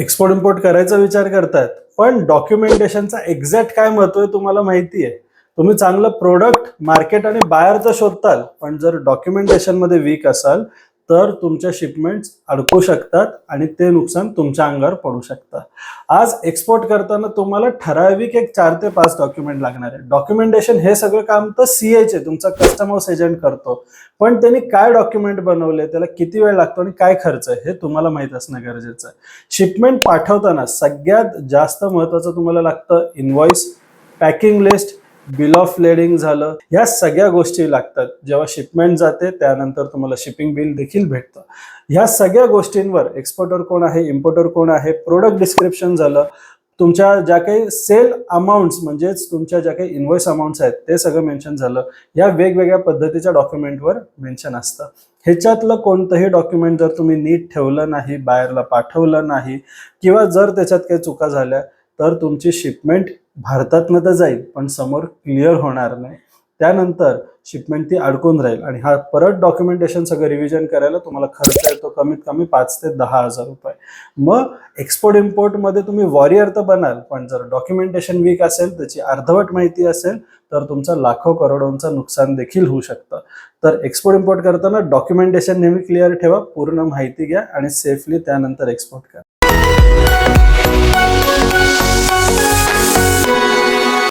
Export import करायचा विचार करतायत पण डॉक्युमेंटेशनचा एक्झॅक्ट काय महत्त्व आहे तुम्हाला माहिती आहे तुम्ही चांगलं प्रोडक्ट मार्केट आणि बाहेरचं शोधताल पण जर डॉक्युमेंटेशनमध्ये वीक असाल तर तुमच्या शिपमेंट्स अडकू शकतात आणि ते नुकसान तुमच्या अंगावर पडू शकतं. आज एक्सपोर्ट करताना तुम्हाला ठराविक एक चार ते पाच डॉक्युमेंट लागणार आहे डॉक्युमेंटेशन हे सगळं काम तर सी एच आहे तुमचा कस्टमर्स एजंट करतो. पण त्यांनी काय डॉक्युमेंट बनवले त्याला किती वेळ लागतो आणि काय खर्च आहे हे तुम्हाला माहीत असणं गरजेचं आहे. शिपमेंट पाठवताना सगळ्यात जास्त महत्वाचं तुम्हाला लागतं invoice packing list bill of lading झालं. ह्या सगळ्या गोष्टी लागतात. जेव्हा शिपमेंट जाते त्यानंतर तुम्हाला शिपिंग बिल देखील भेटतं. ह्या सगळ्या गोष्टींवर एक्सपोर्टर कोण आहे इम्पोर्टर कोण आहे प्रोडक्ट डिस्क्रिप्शन झालं. तुमच्या ज्या काही सेल अमाऊंट्स म्हणजेच तुमच्या ज्या काही इन्व्हॉइस अमाऊंट्स आहेत ते सगळं मेन्शन झालं. या वेगवेगळ्या पद्धतीच्या डॉक्युमेंटवर मेन्शन असतं. ह्याच्यातलं कोणतंही डॉक्युमेंट जर तुम्ही नीट ठेवलं नाही बाहेरला पाठवलं नाही किंवा जर त्याच्यात काही चुका झाल्या तर तुमची शिपमेंट भारतातनं तर जाईल पण समोर क्लिअर होणार नाही. त्यानंतर शिपमेंट ती अडकून राहील आणि हा परत डॉक्युमेंटेशन सगळं रिव्हिजन करायला तुम्हाला खर्च येतो कमीत कमी पाच ते दहा हजार रुपये. मग एक्सपोर्ट इम्पोर्टमध्ये तुम्ही वॉरियर तर बनाल पण जर डॉक्युमेंटेशन वीक असेल त्याची अर्धवट माहिती असेल तर तुमचं लाखो करोडोंचं नुकसान देखील होऊ शकतं. तर एक्सपोर्ट इम्पोर्ट करताना डॉक्युमेंटेशन नेहमी क्लिअर ठेवा पूर्ण माहिती घ्या आणि सेफली त्यानंतर एक्सपोर्ट करा.